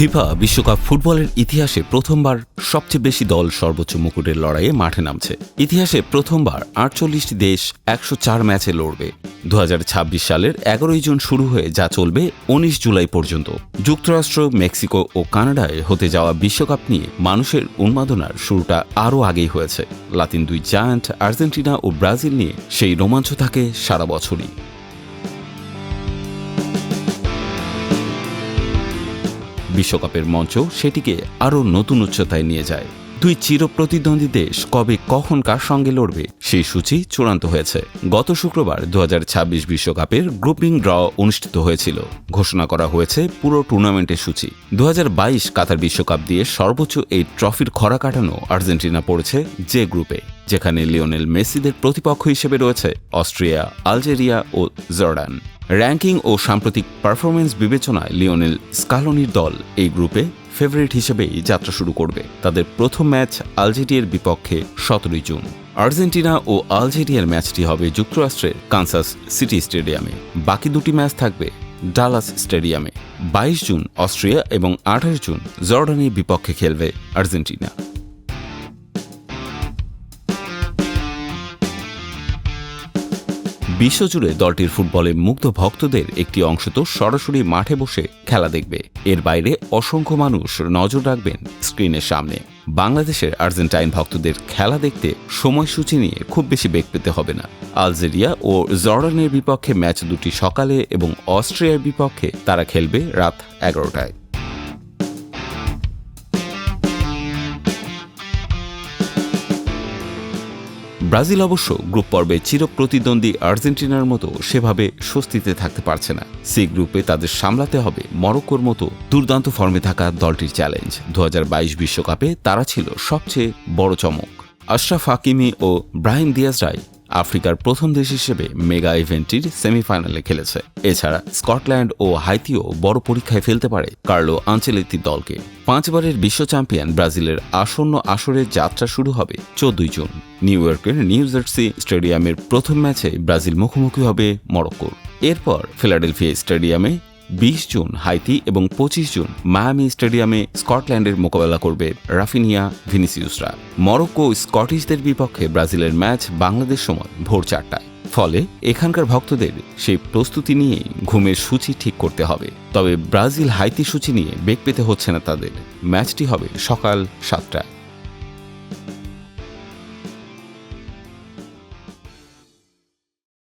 FIFA বিশ্বকাপ ফুটবলের ইতিহাসে প্রথমবার সবচেয়ে বেশি দল সর্বোচ্চ মুকুটের লড়াইয়ে মাঠে নামছে। ইতিহাসে প্রথমবার আটচল্লিশটি দেশ একশো চার ম্যাচে লড়বে। দু হাজার ছাব্বিশ সালের এগারোই জুন শুরু হয়ে যা চলবে উনিশ জুলাই পর্যন্ত। যুক্তরাষ্ট্র, মেক্সিকো ও কানাডায় হতে যাওয়া বিশ্বকাপ নিয়ে মানুষের উন্মাদনার শুরুটা আরও আগেই হয়েছে। লাতিন দুই জায়ান্ট আর্জেন্টিনা ও ব্রাজিল নিয়ে সেই রোমাঞ্চ থাকে সারা বছরই। বিশ্বকাপের মঞ্চ সেটিকে আরও নতুন উচ্চতায় নিয়ে যায়। দুই চিরপ্রতিদ্বন্দ্বী দেশ কবে কখন কার সঙ্গে লড়বে, সেই সূচি চূড়ান্ত হয়েছে। গত শুক্রবার দু বিশ্বকাপের গ্রুপিং ড্র অনুষ্ঠিত হয়েছিল। ঘোষণা করা হয়েছে পুরো টুর্নামেন্টের সূচি। দু হাজার বাইশ কাতার বিশ্বকাপ দিয়ে সর্বোচ্চ এই ট্রফির খরা কাটানো আর্জেন্টিনা পড়েছে যে গ্রুপে, যেখানে লিওনেল মেসিদের প্রতিপক্ষ হিসেবে রয়েছে অস্ট্রিয়া, আলজেরিয়া ও জর্ডান। র্যাঙ্কিং ও সাম্প্রতিক পারফরমেন্স বিবেচনায় লিওনেল স্কালোনির দল এই গ্রুপে ফেভারিট হিসেবেই যাত্রা শুরু করবে। তাদের প্রথম ম্যাচ আলজেরিয়ার বিপক্ষে সতেরোই জুন। আর্জেন্টিনা ও আলজেরিয়ার ম্যাচটি হবে যুক্তরাষ্ট্রের কানসাস সিটি স্টেডিয়ামে। বাকি দুটি ম্যাচ থাকবে ডালাস স্টেডিয়ামে। বাইশ জুন অস্ট্রিয়া এবং আঠাশ জুন জর্ডানের বিপক্ষে খেলবে আর্জেন্টিনা। বিশ্বজুড়ে দলটির ফুটবলে মুগ্ধ ভক্তদের একটি অংশ তো সরাসরি মাঠে বসে খেলা দেখবে। এর বাইরে অসংখ্য মানুষ নজর রাখবেন স্ক্রিনের সামনে। বাংলাদেশের আর্জেন্টাইন ভক্তদের খেলা দেখতে সময়সূচি নিয়ে খুব বেশি বেগ পেতে হবে না। আলজেরিয়া ও জর্ডানের বিপক্ষে ম্যাচ দুটি সকালে এবং অস্ট্রিয়ার বিপক্ষে তারা খেলবে রাত এগারোটায়। ব্রাজিল অবশ্য গ্রুপ পর্বে চিরপ্রতিদ্বন্দ্বী আর্জেন্টিনার মতো সেভাবে স্বস্তিতে থাকতে পারছে না। সি গ্রুপে তাদের সামলাতে হবে মরক্কোর মতো দুর্দান্ত ফর্মে থাকা দলটির চ্যালেঞ্জ। দু বিশ্বকাপে তারা ছিল সবচেয়ে বড় চমক। আশরাফ হাকিমি ও ব্রাহিম দিয়াজরাই আফ্রিকার প্রথম দেশ হিসেবে মেগা ইভেন্টটির সেমিফাইনালে খেলেছে। এছাড়া স্কটল্যান্ড ও হাইতিও বড় পরীক্ষায় ফেলতে পারে কার্লো আঞ্চেলেত্তির দলকে। পাঁচবারের বিশ্ব চ্যাম্পিয়ন ব্রাজিলের আসন্ন আসরের যাত্রা শুরু হবে চোদ্দই জুন। নিউ ইয়র্কের নিউ জার্সি স্টেডিয়ামের প্রথম ম্যাচে ব্রাজিল মুখোমুখি হবে মরক্কোর। এরপর ফিলাডেলফিয়া স্টেডিয়ামে বিশ জুন হাইতি এবং পঁচিশ জুন মায়ামি স্টেডিয়ামে স্কটল্যান্ডের মোকাবেলা করবে রাফিনিয়া ভিনিসিউসরা। মরক্কো স্কটিশদের বিপক্ষে ব্রাজিলের ম্যাচ বাংলাদেশ সময় ভোর চারটায়। ফলে এখানকার ভক্তদের সেই প্রস্তুতি নিয়েই ঘুমের সূচি ঠিক করতে হবে। তবে ব্রাজিল হাইতি সূচি নিয়ে বেগ পেতে হচ্ছে না তাদের। ম্যাচটি হবে সকাল সাতটায়।